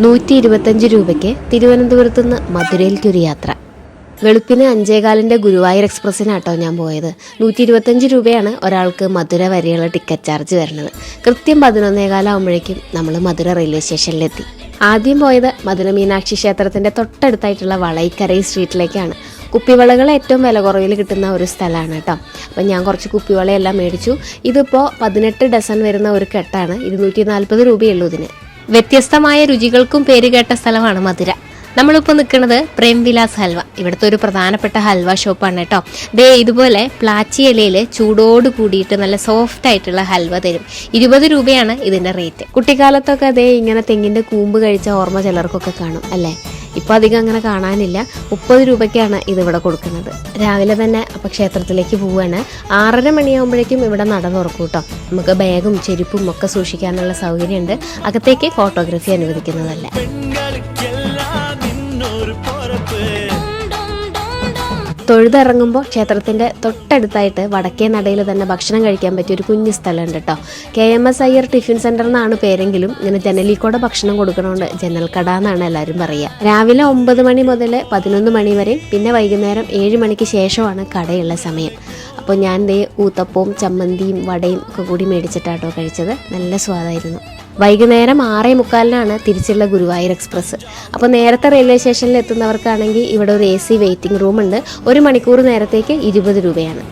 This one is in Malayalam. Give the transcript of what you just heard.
നൂറ്റി ഇരുപത്തഞ്ച് രൂപയ്ക്ക് തിരുവനന്തപുരത്ത് നിന്ന് മധുരയിലേക്കൊരു യാത്ര. വെളുപ്പിന് അഞ്ചേകാലിന്റെ ഗുരുവായൂർ എക്സ്പ്രസ്സിനാട്ടോ ഞാൻ പോയത്. നൂറ്റി ഇരുപത്തഞ്ച് രൂപയാണ് ഒരാൾക്ക് മധുര വരെയുള്ള ടിക്കറ്റ് ചാർജ് വരുന്നത്. കൃത്യം പതിനൊന്നേകാലാവുമ്പോഴേക്കും നമ്മൾ മധുര റെയിൽവേ സ്റ്റേഷനിലെത്തി. ആദ്യം പോയത് മധുര മീനാക്ഷി ക്ഷേത്രത്തിന്റെ തൊട്ടടുത്തായിട്ടുള്ള വളൈക്കരൈ സ്ട്രീറ്റിലേക്കാണ്. കുപ്പിവളകൾ ഏറ്റവും വില കുറവിൽ കിട്ടുന്ന ഒരു സ്ഥലമാണ് കേട്ടോ. അപ്പം ഞാൻ കുറച്ച് കുപ്പിവളയെല്ലാം മേടിച്ചു. ഇതിപ്പോൾ പതിനെട്ട് ഡസൺ വരുന്ന ഒരു കെട്ടാണ്. ഇരുന്നൂറ്റി നാൽപ്പത് രൂപയുള്ളൂ ഇതിന്. വ്യത്യസ്തമായ രുചികൾക്കും പേരുകേട്ട സ്ഥലമാണ് മധുര. നമ്മളിപ്പോൾ നിൽക്കുന്നത് പ്രേംവിലാസ് ഹൽവ. ഇവിടുത്തെ ഒരു പ്രധാനപ്പെട്ട ഹൽവ ഷോപ്പാണ് കേട്ടോ. ദേ ഇതുപോലെ പ്ലാച്ചി ഇലയിൽ ചൂടോട് കൂടിയിട്ട് നല്ല സോഫ്റ്റ് ആയിട്ടുള്ള ഹൽവ തരും. ഇരുപത് രൂപയാണ് ഇതിന്റെ റേറ്റ് കുട്ടിക്കാലത്തൊക്കെ അതേ ഇങ്ങനെ തെങ്ങിന്റെ കൂമ്പ് കഴിച്ച ഓർമ്മ ചിലർക്കൊക്കെ കാണും അല്ലേ? ഇപ്പൊ അധികം അങ്ങനെ കാണാനില്ല. മുപ്പത് രൂപയ്ക്കാണ് ഇതിവിടെ കൊടുക്കുന്നത്. രാവിലെ തന്നെ അപ്പം ക്ഷേത്രത്തിലേക്ക് പോവുകയാണ് ആറര മണിയാകുമ്പോഴേക്കും ഇവിടെ നട തുറക്കും കേട്ടോ. നമുക്ക് ബാഗും ചെരുപ്പും ഒക്കെ സൂക്ഷിക്കാനുള്ള സൗകര്യമുണ്ട്. അകത്തേക്ക് ഫോട്ടോഗ്രാഫി അനുവദിക്കുന്നതല്ല. തൊഴുതിറങ്ങുമ്പോൾ ക്ഷേത്രത്തിന്റെ തൊട്ടടുത്തായിട്ട് വടക്കേ നടയിൽ തന്നെ ഭക്ഷണം കഴിക്കാൻ പറ്റിയ ഒരു കുഞ്ഞു സ്ഥലമുണ്ട് കേട്ടോ. K M S Iyer tiffin centre എന്നാണ് പേരെങ്കിലും ഇങ്ങനെ ജനലിൽ കൂടെ ഭക്ഷണം കൊടുക്കണോണ്ട് ജനൽ കട എന്നാണ് എല്ലാവരും പറയുക. രാവിലെ ഒമ്പത് മണി മുതൽ പതിനൊന്ന് മണി വരെ പിന്നെ വൈകുന്നേരം ഏഴ് മണിക്ക് ശേഷമാണ് കടയുള്ള സമയം. അപ്പോൾ ഞാൻ ദേ ഊത്തപ്പവും ചമ്മന്തിയും വടയും ഒക്കെ കൂടി മേടിച്ചിട്ടാട്ടോ കഴിച്ചത്. നല്ല സ്വാദായിരുന്നു. വൈകുന്നേരം ആറേ മുക്കാലിനാണ് തിരിച്ചുള്ള ഗുരുവായൂർ എക്സ്പ്രസ്. അപ്പോൾ നേരത്തെ റെയിൽവേ സ്റ്റേഷനിൽ എത്തുന്നവർക്കാണെങ്കിൽ ഇവിടെ ഒരു എ സി വെയിറ്റിംഗ് റൂം ഉണ്ട് ഒരു മണിക്കൂർ നേരത്തേക്ക് ഇരുപത് രൂപയാണ്.